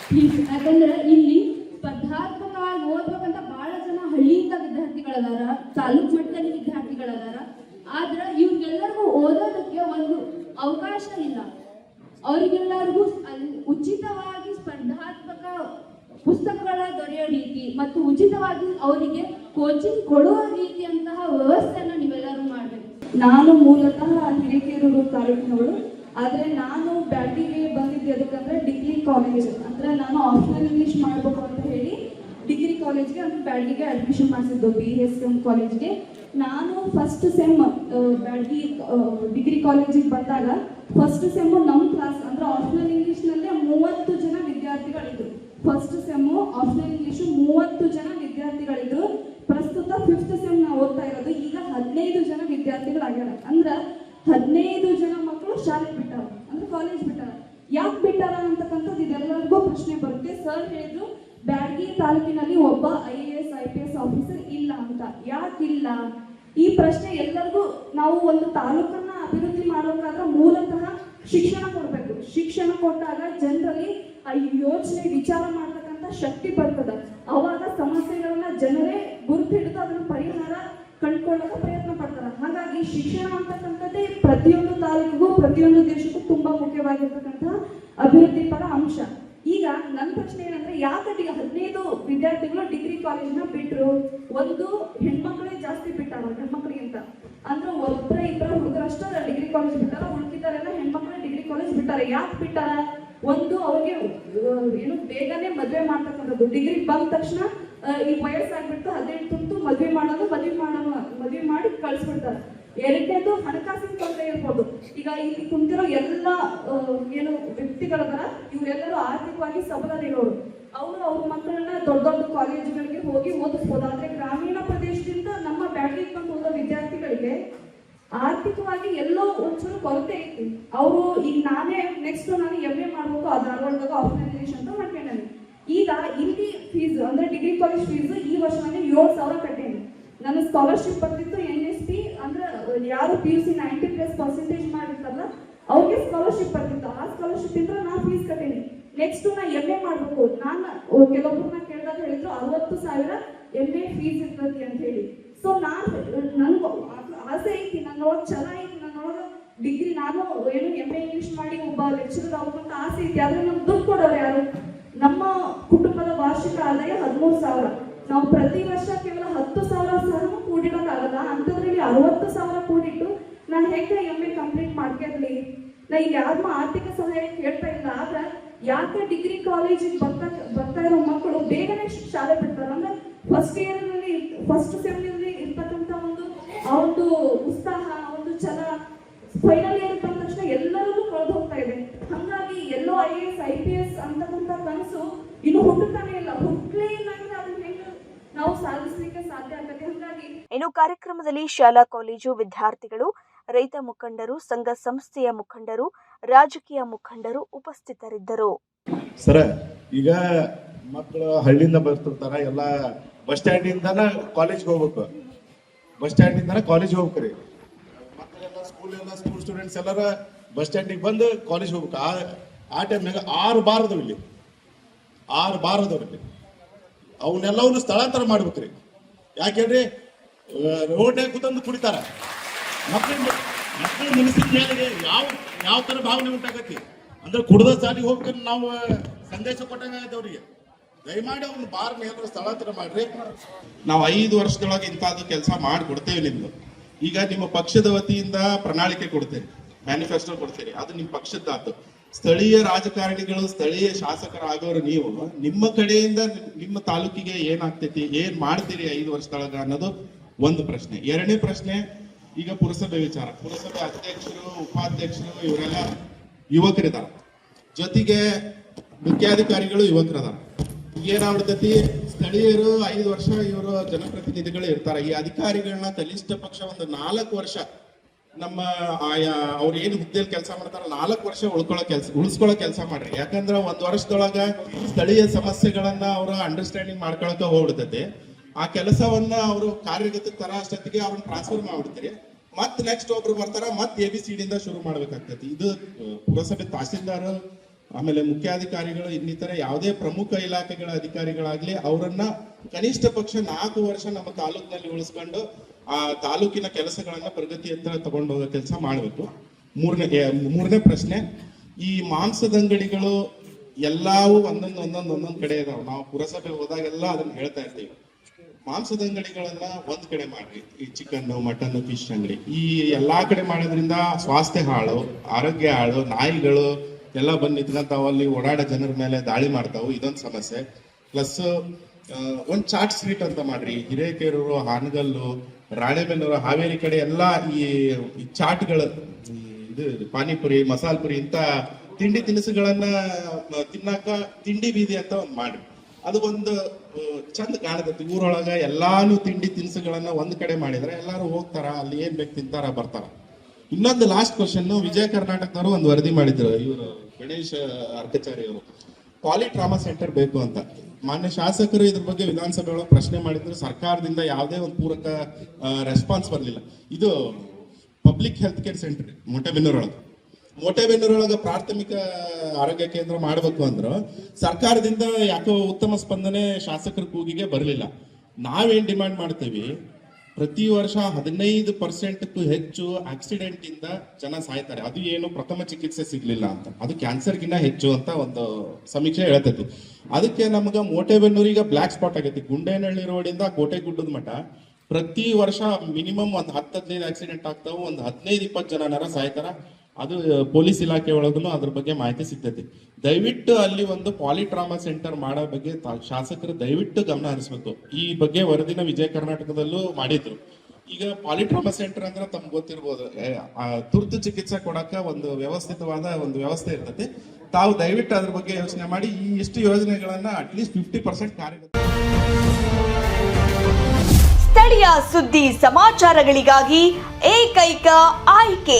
ಪ್ಲೀಸ್ ಯಾಕಂದ್ರೆ ಇಲ್ಲಿ ಸ್ಪರ್ಧಾತ್ಮಕವಾಗಿ ಓದ್ಬೇಕಂತ ಬಹಳ ಜನ ಹಳ್ಳಿಯಿಂದ ವಿದ್ಯಾರ್ಥಿಗಳದಾರ, ತಾಲೂಕ್ ಮಟ್ಟದಲ್ಲಿ ವಿದ್ಯಾರ್ಥಿಗಳದಾರ. ಆದ್ರ ಇವ್ರಿಗೆಲ್ಲರಿಗೂ ಓದೋದಕ್ಕೆ ಒಂದು ಅವಕಾಶ ಇಲ್ಲ. ಅವರಿಗೆಲ್ಲರಿಗೂ ಉಚಿತವಾಗಿ ಸ್ಪರ್ಧಾತ್ಮಕ ಪುಸ್ತಕಗಳ ದೊರೆಯೋ ರೀತಿ ಮತ್ತು ಉಚಿತವಾಗಿ ಅವರಿಗೆ ಕೋಚಿಂಗ್ ಕೊಡುವ ರೀತಿಯಂತಹ ವ್ಯವಸ್ಥೆಯನ್ನು ನೀವೆಲ್ಲರೂ ಮಾಡಬೇಕು. ನಾನು ಮೂಲತಃ ಹಿರೇಕೆರೂರು ತಾಲೂಕಿನವಳು. ಆದರೆ ನಾನು ಬ್ಯಾಟಿಗೆ ಬಂದಿದ್ದೆ ಅದಕ್ಕಂದ್ರೆ ಡಿಗ್ರಿ ಕಾಲೇಜ್. ಅಂದ್ರೆ ನಾನು ಆಫ್ಲೈನ್ ಇಂಗ್ಲಿಷ್ ಮಾಡಬೇಕು ಅಂತ ಹೇಳಿ ಡಿಗ್ರಿ ಕಾಲೇಜ್ಗೆ ಅಂದ್ರೆ ಬ್ಯಾಡ್ಗಿಗೆ ಅಡ್ಮಿಷನ್ ಮಾಡಿಸಿದ್ದು ಬಿ ಎಸ್ ಎಂ ಕಾಲೇಜ್ಗೆ. ನಾನು ಫಸ್ಟ್ ಸೆಮ್ ಬ್ಯಾಡ್ಗಿ ಡಿಗ್ರಿ ಕಾಲೇಜಿಗೆ ಬಂದಾಗ ಫಸ್ಟ್ ಸೆಮ್ ನಮ್ಮ ಕ್ಲಾಸ್ ಅಂದ್ರೆ ಆಫ್ಲೈನ್ ಇಂಗ್ಲಿಷ್ನಲ್ಲೇ ಮೂವತ್ತು ಜನ ವಿದ್ಯಾರ್ಥಿಗಳಿದ್ರು. ಫಸ್ಟ್ ಸೆಮ್ಮು ಆಪ್ಷನಲ್ ಇಂಗ್ಲಿಷು ಮೂವತ್ತು ಜನ ವಿದ್ಯಾರ್ಥಿಗಳಿದ್ರು ಪ್ರಸ್ತುತ ಫಿಫ್ತ್ ಸೆಮ್ ನಾವು ಓದ್ತಾ ಇರೋದು ಈಗ ಹದಿನೈದು ಜನ ವಿದ್ಯಾರ್ಥಿಗಳಾಗ್ಯಾರ. ಅಂದ್ರ ಹದಿನೈದು ಜನ ಮಕ್ಕಳು ಶಾಲೆ ಬಿಟ್ಟಾರ, ಅಂದ್ರೆ ಕಾಲೇಜ್ ಬಿಟ್ಟಾರ. ಯಾಕೆ ಬಿಟ್ಟಾರ ಅಂತಕ್ಕಂಥದ್ದು ಇದೆಲ್ಲರಿಗೂ ಪ್ರಶ್ನೆ ಬರುತ್ತೆ. ಸರ್ ಹೇಳಿದ್ರು, ಬ್ಯಾಡಗಿ ತಾಲೂಕಿನಲ್ಲಿ ಒಬ್ಬ I A S I P S officer ಇಲ್ಲ ಅಂತ. ಯಾಕಿಲ್ಲ ಈ ಪ್ರಶ್ನೆ ಎಲ್ಲರಿಗೂ ನಾವು ಒಂದು ತಾಲೂಕನ್ನ ಅಭಿವೃದ್ಧಿ ಮಾಡೋಕ್ಕಾದ್ರೆ ಮೂಲತಃ ಶಿಕ್ಷಣ ಕೊಡಬೇಕು. ಶಿಕ್ಷಣ ಕೊಟ್ಟಾಗ ಜನರಲ್ಲಿ ಯೋಚನೆ, ವಿಚಾರ ಮಾಡ್ತಕ್ಕಂಥ ಶಕ್ತಿ ಬರ್ತದ. ಅವಾಗ ಸಮಸ್ಯೆಗಳನ್ನ ಜನರೇ ಗುರುತಿಡಿದು ಅದನ್ನ ಪರಿಹಾರ ಕಂಡ್ಕೊಳ್ಳೋಕೆ ಪ್ರಯತ್ನ ಪಡ್ತಾರ. ಹಾಗಾಗಿ ಶಿಕ್ಷಣ ಅಂತಕ್ಕಂಥದ್ದೇ ಪ್ರತಿಯೊಂದು ತಾಲೂಕಿಗೂ, ಪ್ರತಿಯೊಂದು ದೇಶಕ್ಕೂ ತುಂಬಾ ಮುಖ್ಯವಾಗಿರ್ತಕ್ಕಂಥ ಅಭಿವೃದ್ಧಿ ಪರ ಅಂಶ. ಈಗ ನನ್ನ ಪ್ರಶ್ನೆ ಏನಂದ್ರೆ, ಯಾಕೆ ಹದಿನೈದು ವಿದ್ಯಾರ್ಥಿಗಳು ಡಿಗ್ರಿ ಕಾಲೇಜ್ನ ಬಿಟ್ರು? ಒಂದು, ಹೆಣ್ಮಕ್ಳೇ ಜಾಸ್ತಿ ಬಿಟ್ಟಾರ ಹೆಣ್ಮಕ್ಳಿಗಿಂತ ಅಂದ್ರೆ ಒಬ್ಬರ ಇಬ್ಬರ ಹುಡುಗರಷ್ಟು ಡಿಗ್ರಿ ಕಾಲೇಜ್ ಬಿಟ್ಟಾರ ಉಳ್ಕಿದಾರೆಲ್ಲ ಹೆಣ್ಮಕ್ಳು ಡಿಗ್ರಿ ಕಾಲೇಜ್ ಬಿಟ್ಟಾರ. ಯಾಕೆ ಬಿಟ್ಟಾರ? ಒಂದು ಅವ್ರಿಗೆ ಏನು ಬೇಗನೆ ಮದ್ವೆ ಮಾಡ್ತಕ್ಕಂಥದ್ದು ಡಿಗ್ರಿ ಬಂದ ತಕ್ಷಣ ಈ ವಯಸ್ಸಾಗ್ಬಿಟ್ಟು ಹದಿನೆಂಟು ತುಂಬಿತು, ಮದ್ವೆ ಮಾಡೋದು, ಮದ್ವೆ ಮಾಡೋ ಮದ್ವೆ ಮಾಡಿ ಕಳಿಸ್ಬಿಡ್ತಾರೆ. ಎರಡನೇದು ಹಣಕಾಸಿನ ತೊಂದರೆ ಇರ್ಬೋದು. ಈಗ ಇಲ್ಲಿ ಕುಂತಿರೋ ಎಲ್ಲ ಏನು ವ್ಯಕ್ತಿಗಳದರ ಇವರೆಲ್ಲರೂ ಆರ್ಥಿಕವಾಗಿ ಸಬಲರಿರೋರು. ಅವರು ಅವ್ರ ಮಕ್ಕಳನ್ನ ದೊಡ್ಡ ದೊಡ್ಡ ಕಾಲೇಜುಗಳಿಗೆ ಹೋಗಿ ಓದಿಸ್ಬೋದು. ಆದ್ರೆ ಗ್ರಾಮೀಣ ಪ್ರದೇಶದಿಂದ ನಮ್ಮ ಬ್ಯಾಟ್ರಿ ಬಂದು ಓದೋ ವಿದ್ಯಾರ್ಥಿಗಳಿಗೆ ಆರ್ಥಿಕವಾಗಿ ಎಲ್ಲೋ ಒಂಚೂರು ಕೊರತೆ ಐತಿ ಅವರು ಈಗ ನಾನೇ ನೆಕ್ಸ್ಟ್ ನಾನು ಎಂ ಎ ಮಾಡಬೇಕು ಅದು ಧಾರವಾಡದಾಗ ಆರ್ಗನೈಸೇಷನ್ ಅಂತ ಮಾಡ್ಕೊಂಡೇನೆ ಈಗ ಇಲ್ಲಿ ಫೀಸ್ ಅಂದ್ರೆ ಡಿಗ್ರಿ ಕಾಲೇಜ್ ಫೀಸ್ ಈ ವರ್ಷ ನನಗೆ ಏಳು ಸಾವಿರ ಕಟ್ಟೇನಿ. ನನ್ನ ಸ್ಕಾಲರ್ಶಿಪ್ ಬರ್ತಿತ್ತು ಎನ್ ಎಸ್ ಪಿ ಅಂದ್ರೆ ಯಾರು P U C ninety plus percentage ಮಾಡಿರ್ತಾರಲ್ಲ, ಅವ್ರಿಗೆ ಸ್ಕಾಲರ್ಶಿಪ್ ಬರ್ತಿತ್ತು. ಆ ಸ್ಕಾಲರ್ಶಿಪ್ ಇಂದ ನಾನು ಫೀಸ್ ಕಟ್ಟೇನಿ. ನೆಕ್ಸ್ಟ್ ನಾ ಎಂ ಎ ಮಾಡಬೇಕು. ನಾನು ಕೆಲವೊಬ್ಬರನ್ನ ಕೇಳಿದಾಗ ಹೇಳಿದ್ರು, ಅರವತ್ತು ಸಾವಿರ ಎಂ ಎ ಫೀಸ್ ಇರ್ತೈತಿ ಅಂತ ಹೇಳಿ. ಸೊ ನಾನು, ನನ್ಗೆ ಆಸೆ ಐತಿ ನನ್ನ ನೋಡ್ ಚೆನ್ನಾಗಿ ಐತಿ ನನ್ನೊಳಗೆ ಡಿಗ್ರಿ ನಾನು ಏನು ಎಂ ಎ ಇಂಗ್ಲಿಷ್ ಮಾಡಿ ಒಬ್ಬ ಲೆಕ್ಚರರ್ ಆಗ್ಬೇಕಂತ ಆಸೆ ಐತಿ, ಆದ್ರೆ ನಮ್ಗೆ ದುಡ್ಡು ಕೊಡೋರು ಯಾರು? ನಮ್ಮ ಕುಟುಂಬದ ವಾರ್ಷಿಕ ಆದಾಯ ಹದಿಮೂರು ಸಾವಿರ. ನಾವು ಪ್ರತಿ ವರ್ಷ ಕೇವಲ ಹತ್ತು ಸಾವಿರ ಸಹ ಕೂಡಿಡೋಕ್ಕಾಗಲ್ಲ ಅಂಥದ್ರಲ್ಲಿ ಅರವತ್ತು ಸಾವಿರ ಕೂಡಿಟ್ಟು ನಾನು ಹೇಗೆ ಎಂ ಎ ಕಂಪ್ಲೀಟ್ ಮಾಡ್ಕೊಂಡ್ಲಿ? ನಾ ಈಗ ಯಾರನ್ನೂ ಆರ್ಥಿಕ ಸಹಾಯ ಕೇಳ್ತಾ ಇಲ್ಲ, ಆದ್ರೆ ಯಾಕೆ ಡಿಗ್ರಿ ಕಾಲೇಜಿಗೆ ಬರ್ತಾ ಬರ್ತಾ ಇರೋ ಮಕ್ಕಳು ಬೇಗನೆ ಶಾಲೆ ಬಿಡ್ತಾರೆ ಅಂದ್ರೆ ಫಸ್ಟ್ ಇಯರ್ನಲ್ಲಿ ಫಸ್ಟ್ ಸೆಮ್ನಲ್ಲಿ ಇರ್ತಕ್ಕಂಥ ಒಂದು ಆ ಒಂದು ಉತ್ಸಾಹ ಆ ಒಂದು ಛಲ ಫೈನಲ್ ಇಯರ್ ಬಂದ ತಕ್ಷಣ ಎಲ್ಲರಲ್ಲೂ ಕಳೆದು ಹೋಗ್ತಾ ಇದೆ. ಹಂಗಾಗಿ ಎಲ್ಲೋ I A S I P S ಅಂತಕ್ಕಂಥ ಕನಸು ಇನ್ನು ಹುಟ್ಟುತ್ತಾನೆ ಇಲ್ಲ. ಹುಟ್ಟಲೇ ಇಲ್ಲ ಅಂದ್ರೆ ಅದನ್ನ ಹೆಂಗ್ ನಾವು ಸಾಧಿಸ್ಲಿಕ್ಕೆ ಸಾಧ್ಯ ಆಗತ್ತೆ ಹಂಗಾಗಿ ಇನ್ನು ಕಾರ್ಯಕ್ರಮದಲ್ಲಿ ಶಾಲಾ ಕಾಲೇಜು ವಿದ್ಯಾರ್ಥಿಗಳು ರೈತ ಮುಖಂಡರು ಸಂಘ ಸಂಸ್ಥೆಯ ಮುಖಂಡರು ರಾಜಕೀಯ ಮುಖಂಡರು ಉಪಸ್ಥಿತರಿದ್ದರು. ಸರ ಈಗ ಮಕ್ಕಳು ಹಳ್ಳಿಯಿಂದ ಬರ್ತಿರ್ತಾರ ಎಲ್ಲ ಬಸ್ ಸ್ಟ್ಯಾಂಡಿಂದನ ಕಾಲೇಜ್ಗೆ ಹೋಗ್ಬೇಕು. ಬಸ್ ಸ್ಟ್ಯಾಂಡಿಂದನ ಕಾಲೇಜ್ ಹೋಗ್ಬೇಕ್ರಿ. ಸ್ಟೂಡೆಂಟ್ಸ್ ಎಲ್ಲರ ಬಸ್ ಸ್ಟ್ಯಾಂಡಿಗೆ ಬಂದು ಕಾಲೇಜ್ ಹೋಗ್ಬೇಕು. ಆ ಆ ಟೈಮ್ನಾಗ ಆರು ಬಾರ್ ಅದಾವ ಇಲ್ಲಿ. ಆರು ಬಾರ್ ಇಲ್ಲಿ. ಅವನ್ನೆಲ್ಲವನ್ನು ಸ್ಥಳಾಂತರ ಮಾಡ್ಬೇಕ್ರಿ ಯಾಕೆಂದ್ರೆ ರೋಡ್ನಾಗ ಕೂತಂದು ಕುಡಿತಾರ ಮಕ್ಕಳ ಮಕ್ಕಳ ಮನಸ್ಸಿನ ಮೇಲೆ ಯಾವ ಯಾವ ಥರ ಭಾವನೆ ಉಂಟಾಗತ್ತೆ? ಅಂದ್ರೆ ಕುಡ್ದ ಸಾಲಿಗೆ ಹೋಗ್ಬೇಕು ನಾವು ಸಂದೇಶ ಕೊಟ್ಟಂಗ ಅವ್ರಿಗೆ. ದಯಮಾಡಿ ಅವ್ನ ಬಾರ್ ಮೇಲೆ ಸ್ಥಳಾಂತರ ಮಾಡ್ರಿ. ನಾವು ಐದು ವರ್ಷದೊಳಗೆ ಇಂಥದ್ದು ಕೆಲಸ ಮಾಡಿ ಕೊಡ್ತೇವೆ ನಿಮ್ದು. ಈಗ ನಿಮ್ಮ ಪಕ್ಷದ ವತಿಯಿಂದ ಪ್ರಣಾಳಿಕೆ ಕೊಡ್ತೇನೆ ಮ್ಯಾನಿಫೆಸ್ಟೋ ಕೊಡ್ತೇನೆ. ಅದು ನಿಮ್ಮ ಪಕ್ಷದ್ದಾತು ಸ್ಥಳೀಯ ರಾಜಕಾರಣಿಗಳು, ಸ್ಥಳೀಯ ಶಾಸಕರಾಗೋರು ನೀವು, ನಿಮ್ಮ ಕಡೆಯಿಂದ ನಿಮ್ಮ ತಾಲೂಕಿಗೆ ಏನಾಗ್ತೈತಿ, ಏನ್ ಮಾಡ್ತೀರಿ ಐದು ವರ್ಷದೊಳಗ ಅನ್ನೋದು ಒಂದು ಪ್ರಶ್ನೆ. ಎರಡನೇ ಪ್ರಶ್ನೆ, ಈಗ ಪುರಸಭೆ ವಿಚಾರ. ಪುರಸಭೆ ಅಧ್ಯಕ್ಷರು, ಉಪಾಧ್ಯಕ್ಷರು, ಇವರೆಲ್ಲ ಯುವಕರಿದ್ದಾರೆ ಜೊತೆಗೆ ಮುಖ್ಯಾಧಿಕಾರಿಗಳು ಯುವಕರದಾರ. ಏನಾಗ್ಬಿಡ್ತೈತಿ ಸ್ಥಳೀಯರು ಐದು ವರ್ಷ ಇವರು ಜನಪ್ರತಿನಿಧಿಗಳು ಇರ್ತಾರೆ. ಈ ಅಧಿಕಾರಿಗಳನ್ನ ಕನಿಷ್ಠ ಪಕ್ಷ ಒಂದು ನಾಲ್ಕು ವರ್ಷ ನಮ್ಮ ಆಯಾ ಅವ್ರು ಏನು ಹುದ್ದೆಯಲ್ಲಿ ಕೆಲಸ ಮಾಡ್ತಾರ ನಾಲ್ಕು ವರ್ಷ ಉಳ್ಕೊಳ್ಳೋ ಕೆಲಸ, ಉಳಿಸ್ಕೊಳ್ಳೋ ಕೆಲಸ ಮಾಡ್ರಿ. ಯಾಕಂದ್ರೆ ಒಂದ್ ವರ್ಷದೊಳಗ ಸ್ಥಳೀಯ ಸಮಸ್ಯೆಗಳನ್ನ ಅವರು ಅಂಡರ್ಸ್ಟ್ಯಾಂಡಿಂಗ್ ಮಾಡ್ಕೊಳಕ ಹೋಗ್ಬಿಡ್ತೈತಿ. ಆ ಕೆಲಸವನ್ನ ಅವರು ಕಾರ್ಯಗತ ತರ ಅಷ್ಟೊತ್ತಿಗೆ ಅವ್ರನ್ನ ಟ್ರಾನ್ಸ್ಫರ್ ಮಾಡ್ಬಿಡ್ತೀರಿ. ಮತ್ ನೆಕ್ಸ್ಟ್ ಒಬ್ರು ಬರ್ತಾರ ಮತ್ ಎ ಬಿ ಸಿ ಶುರು ಮಾಡ್ಬೇಕಾಗ್ತೈತಿ. ಇದು ಪುರಸಭೆ ತಹಸೀಲ್ದಾರ್ ಆಮೇಲೆ ಮುಖ್ಯಾಧಿಕಾರಿಗಳು ಇನ್ನಿತರ ಯಾವುದೇ ಪ್ರಮುಖ ಇಲಾಖೆಗಳ ಅಧಿಕಾರಿಗಳಾಗ್ಲಿ ಅವರನ್ನ ಕನಿಷ್ಠ ಪಕ್ಷ ನಾಲ್ಕು ವರ್ಷ ನಮ್ಮ ತಾಲೂಕಿನಲ್ಲಿ ಉಳಿಸ್ಕೊಂಡು ಆ ತಾಲೂಕಿನ ಕೆಲಸಗಳನ್ನ ಪ್ರಗತಿಯತ್ತ ತಗೊಂಡು ಹೋಗೋ ಕೆಲಸ ಮಾಡಬೇಕು. ಮೂರನೇ ಮೂರನೇ ಪ್ರಶ್ನೆ, ಈ ಮಾಂಸದ ಅಂಗಡಿಗಳು ಎಲ್ಲಾವು ಒಂದೊಂದು ಒಂದೊಂದು ಒಂದೊಂದು ಕಡೆ ಇದಾವೆ. ನಾವು ಪುರಸಭೆ ಹೋದಾಗೆಲ್ಲ ಅದನ್ನ ಹೇಳ್ತಾ ಇರ್ತೀವಿ. ಮಾಂಸದ ಅಂಗಡಿಗಳನ್ನ ಒಂದ್ ಕಡೆ ಮಾಡ್ರಿ. ಈ ಚಿಕನ್ ಮಟನ್ ಫಿಶ್ ಅಂಗಡಿ. ಈ ಎಲ್ಲಾ ಕಡೆ ಮಾಡೋದ್ರಿಂದ ಸ್ವಾಸ್ಥ್ಯ ಹಾಳು, ಆರೋಗ್ಯ ಹಾಳು, ನಾಯಿಗಳು ಎಲ್ಲ ಬಂದು ನಿಂತ್ಕೊಂತಾವ ಅಲ್ಲಿ ಓಡಾಡೋ ಜನರ ಮೇಲೆ ದಾಳಿ ಮಾಡ್ತಾವು, ಇದೊಂದು ಸಮಸ್ಯೆ. ಪ್ಲಸ್ ಒಂದು ಚಾಟ್ ಸ್ಟ್ರೀಟ್ ಅಂತ ಮಾಡ್ರಿ, ಹಿರೇಕೆರೂರು, ಹಾನಗಲ್ಲು, ರಾಣೆಬೆನ್ನೂರು, ಹಾವೇರಿ ಕಡೆ ಎಲ್ಲಾ ಈ ಚಾಟ್ಗಳು ಇದು ಪಾನಿಪುರಿ ಮಸಾಲ್ ಪುರಿ ಇಂಥ ತಿಂಡಿ ತಿನಿಸುಗಳನ್ನ ತಿನ್ನಾಕ ತಿಂಡಿ ಬೀದಿ ಅಂತ ಒಂದು ಮಾಡ್ರಿ. ಅದು ಒಂದು ಚಂದ ಕಾಣತೈತಿ. ಊರೊಳಗ ಎಲ್ಲಾನು ತಿಂಡಿ ತಿನಿಸುಗಳನ್ನ ಒಂದ್ ಕಡೆ ಮಾಡಿದ್ರೆ ಎಲ್ಲಾರು ಹೋಗ್ತಾರ, ಅಲ್ಲಿ ಏನ್ ಬೇಕು ತಿಂತಾರ, ಬರ್ತಾರ. ಇನ್ನೊಂದು ಲಾಸ್ಟ್ ಕ್ವಶನ್ ವಿಜಯ ಕರ್ನಾಟಕದವರು ಒಂದು ವರದಿ ಮಾಡಿದ್ರು. ಇವರು ಗಣೇಶ್ ಅರ್ಕಚಾರಿ ಅವರು ಪಾಲಿ ಟ್ರಾಮಾ ಸೆಂಟರ್ ಬೇಕು ಅಂತ. ಮಾನ್ಯ ಶಾಸಕರು ಇದ್ರ ಬಗ್ಗೆ ವಿಧಾನಸಭೆ ಒಳಗೆ ಪ್ರಶ್ನೆ ಮಾಡಿದ್ರು. ಸರ್ಕಾರದಿಂದ ಯಾವುದೇ ಒಂದು ಪೂರಕ ರೆಸ್ಪಾನ್ಸ್ ಬರಲಿಲ್ಲ. ಇದು ಪಬ್ಲಿಕ್ ಹೆಲ್ತ್ ಕೇರ್ ಸೆಂಟರ್ ಮೊಟ್ಟೆಬೆನ್ನೂರೊಳಗೆ ಮೊಟ್ಟೆಬೆನ್ನೂರೊಳಗೆ ಪ್ರಾಥಮಿಕ ಆರೋಗ್ಯ ಕೇಂದ್ರ ಮಾಡಬೇಕು ಅಂದ್ರು. ಸರ್ಕಾರದಿಂದ ಯಾಕೋ ಉತ್ತಮ ಸ್ಪಂದನೆ ಶಾಸಕರ ಕೂಗಿಗೆ ಬರಲಿಲ್ಲ. ನಾವೇನ್ ಡಿಮ್ಯಾಂಡ್ ಮಾಡ್ತೀವಿ? ಪ್ರತಿ ವರ್ಷ ಹದಿನೈದು ಪರ್ಸೆಂಟ್ಗೂ ಹೆಚ್ಚು ಆಕ್ಸಿಡೆಂಟ್ ಇಂದ ಜನ ಸಾಯ್ತಾರೆ. ಅದು ಏನು ಪ್ರಥಮ ಚಿಕಿತ್ಸೆ ಸಿಗ್ಲಿಲ್ಲ ಅಂತ. ಅದು ಕ್ಯಾನ್ಸರ್ಗಿನ್ನ ಹೆಚ್ಚು ಅಂತ ಒಂದು ಸಮೀಕ್ಷೆ ಹೇಳ್ತೈತಿ ಅದಕ್ಕೆ ನಮ್ಗ ಮೋಟೆಬೆನ್ನೂರಿಗೆ ಬ್ಲಾಕ್ ಸ್ಪಾಟ್ ಆಗೈತಿ. ಗುಂಡೇನಹಳ್ಳಿ ರೋಡಿಂದ ಕೋಟೆಗುಡ್ಡದ ಮಠ. ಪ್ರತಿ ವರ್ಷ ಮಿನಿಮಮ್ ಒಂದು ಹತ್ತು ಹದಿನೈದು ಆಕ್ಸಿಡೆಂಟ್ ಆಗ್ತಾವ. ಒಂದು ಹದಿನೈದು, ಇಪ್ಪತ್ತು ಜನನಾರ ಸಾಯ್ತಾರ. ಅದು ಪೊಲೀಸ್ ಇಲಾಖೆ ಒಳಗೂ ಅದ್ರ ಬಗ್ಗೆ ಮಾಹಿತಿ ಸಿಗ್ತೈತಿ. ದಯವಿಟ್ಟು ಅಲ್ಲಿ ಒಂದು ಪಾಲಿಟ್ರಾಮಾ ಸೆಂಟರ್ ಮಾಡೋ ಬಗ್ಗೆ ಶಾಸಕರು ದಯವಿಟ್ಟು ಗಮನ ಹರಿಸ್ಬೇಕು. ಈ ಬಗ್ಗೆ ವರದಿನ ವಿಜಯ ಕರ್ನಾಟಕದಲ್ಲೂ ಮಾಡಿದ್ರು. ಈಗ ಪಾಲಿಟ್ರಾಮಾ ಸೆಂಟರ್ ಅಂದ್ರೆ ತಮ್ಗೆ ಗೊತ್ತಿರ್ಬೋದು ತುರ್ತು ಚಿಕಿತ್ಸೆ ಕೊಡಕ ಒಂದು ವ್ಯವಸ್ಥಿತವಾದ ಒಂದು ವ್ಯವಸ್ಥೆ ಇರ್ತೈತಿ. ತಾವು ದಯವಿಟ್ಟು ಅದ್ರ ಬಗ್ಗೆ ಯೋಚನೆ ಮಾಡಿ, ಈ ಇಷ್ಟು ಯೋಜನೆಗಳನ್ನ ಅಟ್ಲೀಸ್ಟ್ ಫಿಫ್ಟಿ ಪರ್ಸೆಂಟ್ ಕಾರ್ಯಗತ ಸ್ಥಳೀಯ ಸುದ್ದಿ ಸಮಾಚಾರಗಳಿಗಾಗಿ ಏಕೈಕ ಆಯ್ಕೆ.